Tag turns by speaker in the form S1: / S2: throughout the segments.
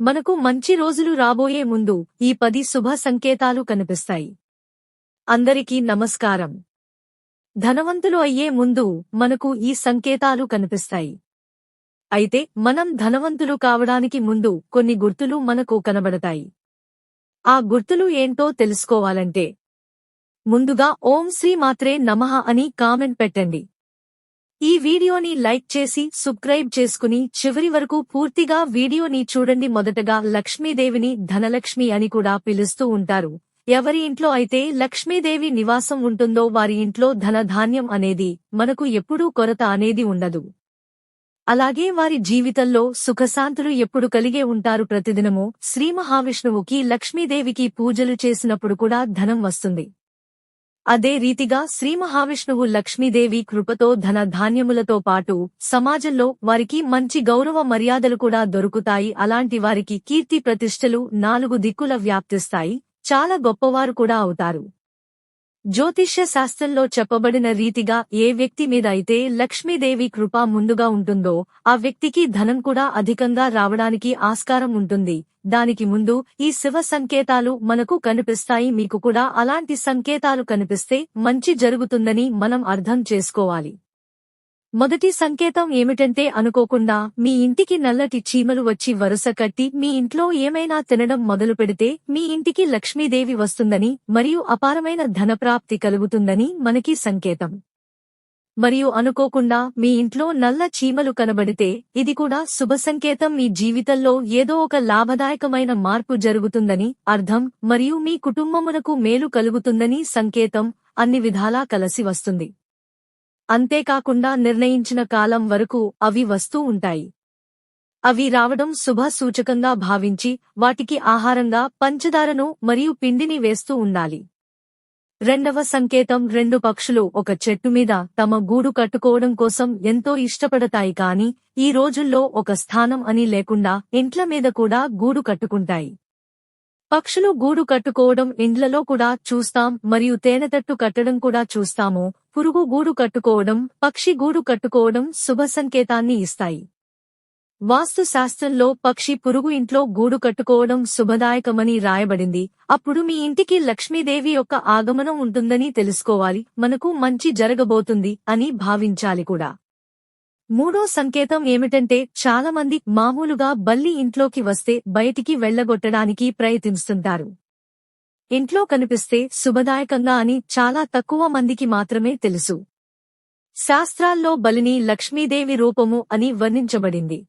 S1: మనకు మంచి రోజులు రాబోయే ముందు ఈ పది శుభ సంకేతాలు కనిపిస్తాయి. అందరికీ నమస్కారం. ధనవంతులు అయ్యే ముందు మనకు ఈ సంకేతాలు కనిపిస్తాయి. అయితే మనం ధనవంతులు కావడానికి ముందు కొన్ని గుర్తులు మనకు కనబడతాయి. ఆ గుర్తులు ఏంటో తెలుసుకోవాలంటే ముందుగా ఓం శ్రీ మాత్రే నమః అని కామెంట్ పెట్టండి. ఈ వీడియోని లైక్ చేసి సబ్స్క్రైబ్ చేసుకుని చివరి వరకు పూర్తిగా వీడియోని చూడండి. మొదటగా లక్ష్మీదేవిని ధనలక్ష్మి అని కూడా పిలుస్తూ ఉంటారు. ఎవరి ఇంట్లో అయితే లక్ష్మీదేవి నివాసం ఉంటుందో వారి ఇంట్లో ధనధాన్యం అనేది మనకు ఎప్పుడూ కొరత అనేది ఉండదు. అలాగే వారి జీవితంలో సుఖశాంతులు ఎప్పుడు కలిగే ఉంటారు. ప్రతిదినము శ్రీ మహావిష్ణువుకి లక్ష్మీదేవికి పూజలు చేసినప్పుడు కూడా ధనం వస్తుంది. అదే రీతిగా శ్రీ మహావిష్ణువు లక్ష్మీదేవి కృపతో ధన ధాన్యములతో పాటు సమాజంలో వారికి మంచి గౌరవ మర్యాదలు కూడా దొరుకుతాయి. అలాంటి వారికి కీర్తి ప్రతిష్టలు నాలుగు దిక్కుల వ్యాప్తిస్తాయి. చాలా గొప్పవారు కూడా అవుతారు. జ్యోతిష్య శాస్త్రంలో చెప్పబడిన రీతిగా ఏ వ్యక్తి మీద అయితే లక్ష్మీదేవి కృప ముందుగా ఉంటుందో ఆ వ్యక్తికి ధనం కూడా అధికంగా రావడానికి ఆస్కారం ఉంటుంది. దానికి ముందు ఈ శివ సంకేతాలు మనకు కనిపిస్తాయి. మీకు కూడా అలాంటి సంకేతాలు కనిపిస్తే మంచి జరుగుతుందని మనం అర్థం చేసుకోవాలి. మొదటి సంకేతం ఏమిటంటే అనుకోకుండా మీ ఇంటికి నల్లటి చీమలు వచ్చి వరుస కట్టి మీ ఇంట్లో ఏమైనా తినడం మొదలు పెడితే మీ ఇంటికి లక్ష్మీదేవి వస్తుందని మరియు అపారమైన ధనప్రాప్తి కలుగుతుందని మనకి సంకేతం. మరియు అనుకోకుండా మీ ఇంట్లో నల్ల చీమలు కనబడితే ఇది కూడా శుభ సంకేతం. మీ జీవితంలో ఏదో ఒక లాభదాయకమైన మార్పు జరుగుతుందని అర్థం మరియు మీ కుటుంబమునకు మేలు కలుగుతుందని సంకేతం. అన్ని విధాలా కలసి వస్తుంది. అంతేకాకుండా నిర్ణయించిన కాలం వరకు అవి వస్తూ ఉంటాయి. అవి రావడం శుభ సూచకంగా భావించి వాటికి ఆహారంగా పంచదారను మరియు పిండిని వేస్తూ ఉండాలి. రెండవ సంకేతం రెండు పక్షులు ఒక చెట్టు మీద తమ గూడు కట్టుకోవడం కోసం ఎంతో ఇష్టపడతాయి కాని ఈ రోజుల్లో ఒక స్థానం అని లేకుండా ఇంట్ల మీద కూడా గూడు కట్టుకుంటాయి. పక్షులు గూడు కట్టుకోవడం ఇండ్లలో కూడా చూస్తాం మరియు తేనెతట్టు కట్టడం కూడా చూస్తాము. పురుగు గూడు కట్టుకోవడం పక్షి గూడు కట్టుకోవడం శుభ సంకేతాన్ని ఇస్తాయి. వాస్తు శాస్త్రంలో పక్షి పురుగు ఇంట్లో గూడు కట్టుకోవడం శుభదాయకమని రాయబడింది. అప్పుడు మీ ఇంటికి లక్ష్మీదేవి యొక్క ఆగమనం ఉంటుందని తెలుసుకోవాలి మనకు మంచి జరగబోతుంది అని భావించాలి కూడా. మూడో సంకేతం ఏమిటంటే చాలామంది మామూలుగా బల్లి ఇంట్లోకి వస్తే బయటికి వెళ్ళగొట్టడానికి ప్రయత్నిస్తుంటారు. ఇంట్లో కనిపిస్తే శుభదాయకంగా అని చాలా తక్కువ మందికి మాత్రమే తెలుసు. శాస్త్రాల్లో బలిని లక్ష్మీదేవి రూపము అని వర్ణించబడింది.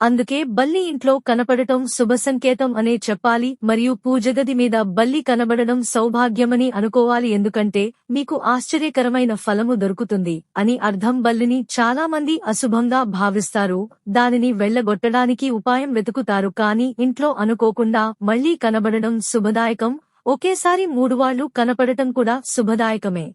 S1: అందుకే బల్లి ఇంట్లో కనపడటం శుభ సంకేతం అనే చెప్పాలి మరియు పూజగది మీద బల్లి కనబడడం సౌభాగ్యమని అనుకోవాలి ఎందుకంటే మీకు ఆశ్చర్యకరమైన ఫలము దొరుకుతుంది అని అర్థం బల్లిని చాలా మంది అశుభంగా భావిస్తారు. దానిని వెళ్ళగొట్టడానికి ఉపాయం వెతుకుతారు కాని ఇంట్లో అనుకోకుండా మళ్ళీ కనబడడం శుభదాయకం. ఒకేసారి మూడువాళ్ళు కనపడటం కూడా శుభదాయకమే.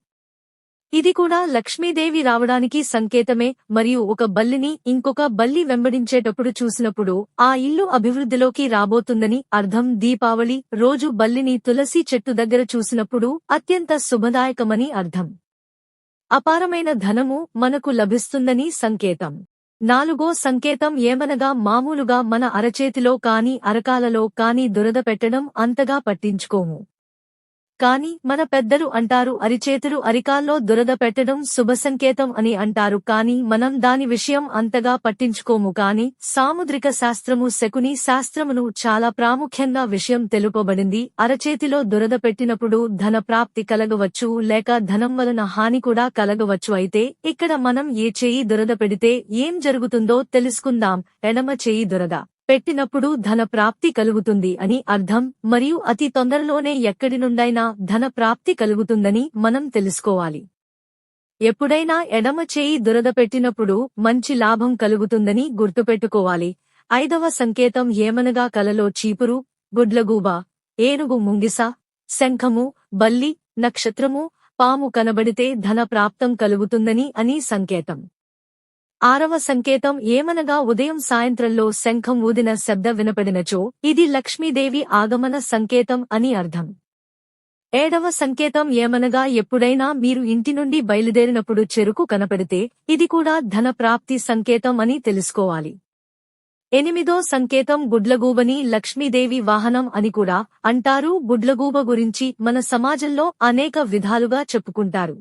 S1: ఇది కూడా లక్ష్మీదేవి రావడానికి సంకేతమే మరియు ఒక బల్లిని ఇంకొక బల్లి వెంబడించేటప్పుడు చూసినప్పుడు ఆ ఇల్లు అభివృద్ధిలోకి రాబోతుందని అర్థం. దీపావళి రోజు బల్లిని తులసి చెట్టు దగ్గర చూసినప్పుడు అత్యంత శుభదాయకమని అర్థం. అపారమైన ధనము మనకు లభిస్తుందని సంకేతం. నాలుగో సంకేతం ఏమనగా మామూలుగా మన అరచేతిలో కాని అరకాలలో కాని దురద పెట్టడం అంతగా పట్టించుకోము. కాని మన పెద్దలు అంటారు అరిచేతులు అరికాల్లో దురద పెట్టడం శుభ సంకేతం అని అంటారు కాని మనం దాని విషయం అంతగా పట్టించుకోము కాని సాముద్రిక శాస్త్రము శకుని శాస్త్రమును చాలా ప్రాముఖ్యంగా విషయం తెలుపబడింది. అరచేతిలో దురద పెట్టినప్పుడు ధన ప్రాప్తి కలగవచ్చు లేక ధనం వలన హాని కూడా కలగవచ్చు. అయితే ఇక్కడ మనం ఏ చేయి దురద పెడితే ఏం జరుగుతుందో తెలుసుకుందాం. ఎడమ చేయి దురద. పెట్టినప్పుడు ధన ప్రాప్తి కలుగుతుంది అని అర్థం మరియు అతి తొందరలోనే ఎక్కడి నుండైనా ధన ప్రాప్తి కలుగుతుందని మనం తెలుసుకోవాలి. ఎప్పుడైనా ఎడమ చేయి దురద పెట్టినప్పుడు మంచి లాభం కలుగుతుందని గుర్తుపెట్టుకోవాలి. ఐదవ సంకేతం ఏమనగా కలలో చీపురు గుడ్లగూబ ఏనుగు ముంగిస శంఖము బల్లి నక్షత్రము పాము కనబడితే ధన ప్రాప్తం కలుగుతుందని అని సంకేతం. ఆరవ సంకేతం ఏమనగా ఉదయం సాయంత్రంలో శంఖం ఊదిన శబ్ద వినపడినచో ఇది లక్ష్మీదేవి ఆగమన సంకేతం అని అర్థం. ఏడవ సంకేతం ఏమనగా ఎప్పుడైనా మీరు ఇంటి నుండి బయలుదేరినప్పుడు చెరుకు కనపడితే ఇది కూడా ధన ప్రాప్తి సంకేతం అని తెలుసుకోవాలి. ఎనిమిదో సంకేతం గుడ్లగూబని లక్ష్మీదేవి వాహనం అని కూడా అంటారు. గుడ్లగూబ గురించి మన సమాజంలో అనేక విధాలుగా చెప్పుకుంటారు.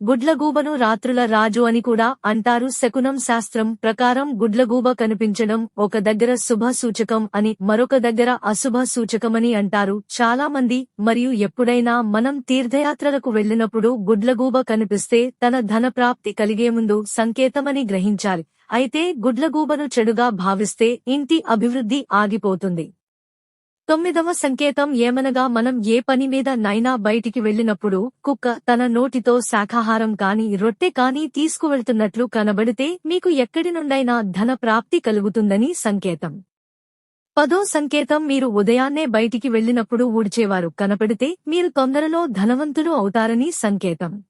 S1: గుడ్లగూబను రాత్రుల రాజు అని కూడా అంటారు. శకునం శాస్త్రం ప్రకారం గుడ్లగూబ కనిపించడం ఒక దగ్గర శుభ సూచకం అని మరొక దగ్గర అశుభ సూచకమని అంటారు. చాలా మంది మరియు ఎప్పుడైనా మనం తీర్థయాత్రలకు వెళ్ళినప్పుడు గుడ్లగూబ కనిపిస్తే తన ధనప్రాప్తి కలిగే ముందు సంకేతమని గ్రహించాలి. అయితే గుడ్లగూబను చెడుగా భావిస్తే ఇంటి అభివృద్ధి ఆగిపోతుంది. తొమ్మిదవ సంకేతం ఏమనగా మనం ఏ పని మీద నైనా బయటికి వెళ్ళినప్పుడు కుక్క తన నోటితో శాఖాహారం కాని రొట్టె కాని తీసుకువెళ్తున్నట్లు కనబడితే మీకు ఎక్కడి నుండైనా ధన ప్రాప్తి కలుగుతుందని సంకేతం. పదో సంకేతం మీరు ఉదయాన్నే బయటికి వెళ్ళినప్పుడు ఊడ్చేవారు కనపడితే మీరు తొందరలో ధనవంతులు అవుతారని సంకేతం.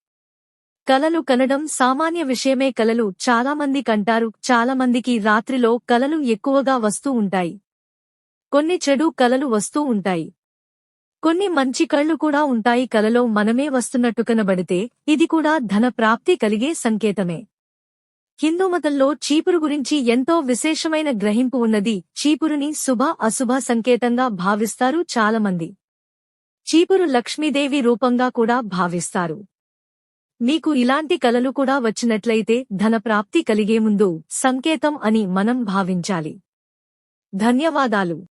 S1: కలలు కనడం సామాన్య విషయమే కలలు చాలా మంది కంటారు చాలా మందికి రాత్రిలో కలలు ఎక్కువగా వస్తూ ఉంటాయి. కొన్ని చెడు కలలు వస్తూ ఉంటాయి. కొన్ని మంచి కళ్ళు కూడా ఉంటాయి కలలో మనమే వస్తున్నట్టు కనబడితే ఇది కూడా ధన ప్రాప్తి కలిగే సంకేతమే. హిందూమతంలో చీపురు గురించి ఎంతో విశేషమైన గ్రహింపు ఉన్నది. చీపురుని శుభ అశుభ సంకేతంగా భావిస్తారు చాలామంది. చీపురు లక్ష్మీదేవి రూపంగా కూడా భావిస్తారు. మీకు ఇలాంటి కలలు కూడా వచ్చినట్లయితే ధన ప్రాప్తి కలిగే ముందు సంకేతం అని మనం భావించాలి. ధన్యవాదాలు.